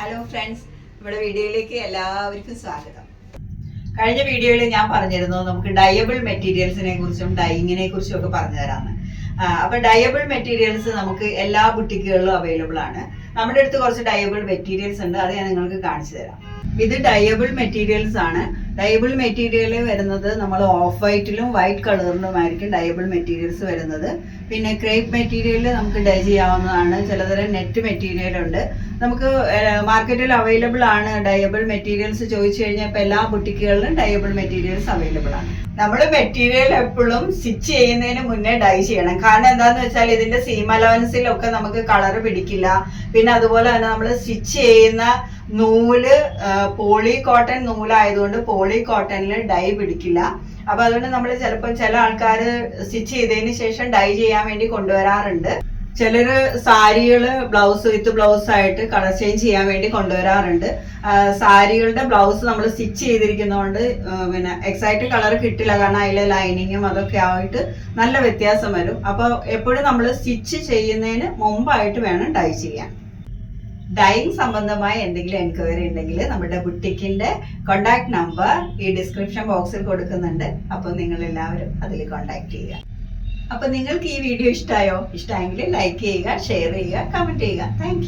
Hello friends നമ്മുടെ വീഡിയോയിലേക്ക് എല്ലാവർക്കും സ്വാഗതം. കഴിഞ്ഞ വീഡിയോയിൽ ഞാൻ പറഞ്ഞിരുന്നു നമുക്ക് ഡയബിൾ മെറ്റീരിയൽസിനെ കുറിച്ചും ഡൈയിങ്ങിനെ കുറിച്ചും ഒക്കെ പറഞ്ഞു തരാമെന്ന് അപ്പൊ ഡയബിൾ മെറ്റീരിയൽസ് നമുക്ക് എല്ലാ ബുട്ടിക്കുകളിലും അവൈലബിൾ ആണ്. നമ്മുടെ അടുത്ത് കുറച്ച് ഡയബിൾ മെറ്റീരിയൽസ് ഉണ്ട് അത് ഞാൻ നിങ്ങൾക്ക് കാണിച്ചു തരാം. ഇത് ഡയബിൾ മെറ്റീരിയൽസ് ആണ്. ഡയബിൾ മെറ്റീരിയൽ വരുന്നത് നമ്മൾ ഓഫ് വൈറ്റിലും വൈറ്റ് കളറിലുമായിരിക്കും ഡയബിൾ മെറ്റീരിയൽസ് വരുന്നത്. പിന്നെ ക്രേപ്പ് മെറ്റീരിയൽ നമുക്ക് ഡൈ ചെയ്യാവുന്നതാണ്. ചിലതരം നെറ്റ് മെറ്റീരിയൽ ഉണ്ട്. നമുക്ക് മാർക്കറ്റിൽ അവൈലബിൾ ആണ് ഡയബിൾ മെറ്റീരിയൽസ് ചോദിച്ചു കഴിഞ്ഞാൽ ഇപ്പം എല്ലാ ബുട്ടിക്കുകളിലും ഡയബിൾ മെറ്റീരിയൽസ് അവൈലബിൾ ആണ്. നമ്മൾ മെറ്റീരിയൽ എപ്പോഴും സ്റ്റിച്ച് ചെയ്യുന്നതിന് മുന്നേ ഡൈ ചെയ്യണം. കാരണം എന്താന്ന് വെച്ചാൽ ഇതിന്റെ സീം അലവൻസിലൊക്കെ നമുക്ക് കളർ പിടിക്കില്ല. പിന്നെ അതുപോലെ തന്നെ നമ്മൾ സ്റ്റിച്ച് ചെയ്യുന്ന നൂൽ പോളി കോട്ടൺ നൂലായതുകൊണ്ട് പോളി കോട്ടണിൽ ഡൈ പിടിക്കില്ല. അപ്പൊ അതുകൊണ്ട് നമ്മൾ ചിലപ്പോൾ ചില ആൾക്കാർ സ്റ്റിച്ച് ചെയ്തതിന് ശേഷം ഡൈ ചെയ്യാൻ വേണ്ടി കൊണ്ടുവരാറുണ്ട്. ചിലര് സാരികൾ ബ്ലൗസ് വിത്ത് ബ്ലൗസ് ആയിട്ട് കളർ ചേഞ്ച് ചെയ്യാൻ വേണ്ടി കൊണ്ടുവരാറുണ്ട്. സാരികളുടെ ബ്ലൗസ് നമ്മൾ സ്റ്റിച്ച് ചെയ്തിരിക്കുന്നതുകൊണ്ട് പിന്നെ എക്സാക്ട് കളർ കിട്ടില്ല. കാരണം അതിലെ ലൈനിങ്ങും അതൊക്കെ ആയിട്ട് നല്ല വ്യത്യാസം വരും. അപ്പോൾ എപ്പോഴും നമ്മൾ സ്റ്റിച്ച് ചെയ്യുന്നതിന് മുമ്പായിട്ട് വേണം ഡൈ ചെയ്യാൻ. ഡൈയിങ് സംബന്ധമായ എന്തെങ്കിലും എൻക്വയറി ഉണ്ടെങ്കിൽ നമ്മുടെ ബുട്ടിക്കിന്റെ കോണ്ടാക്ട് നമ്പർ ഈ ഡിസ്ക്രിപ്ഷൻ ബോക്സിൽ കൊടുക്കുന്നുണ്ട്. അപ്പോൾ നിങ്ങൾ എല്ലാവരും അതിൽ കോണ്ടാക്ട് ചെയ്യുക. അപ്പോൾ നിങ്ങൾക്ക് ഈ വീഡിയോ ഇഷ്ടമായോ ഇഷ്ടമായെങ്കിൽ ലൈക്ക് ചെയ്യുക ഷെയർ ചെയ്യുക കമന്റ് ചെയ്യുക. താങ്ക്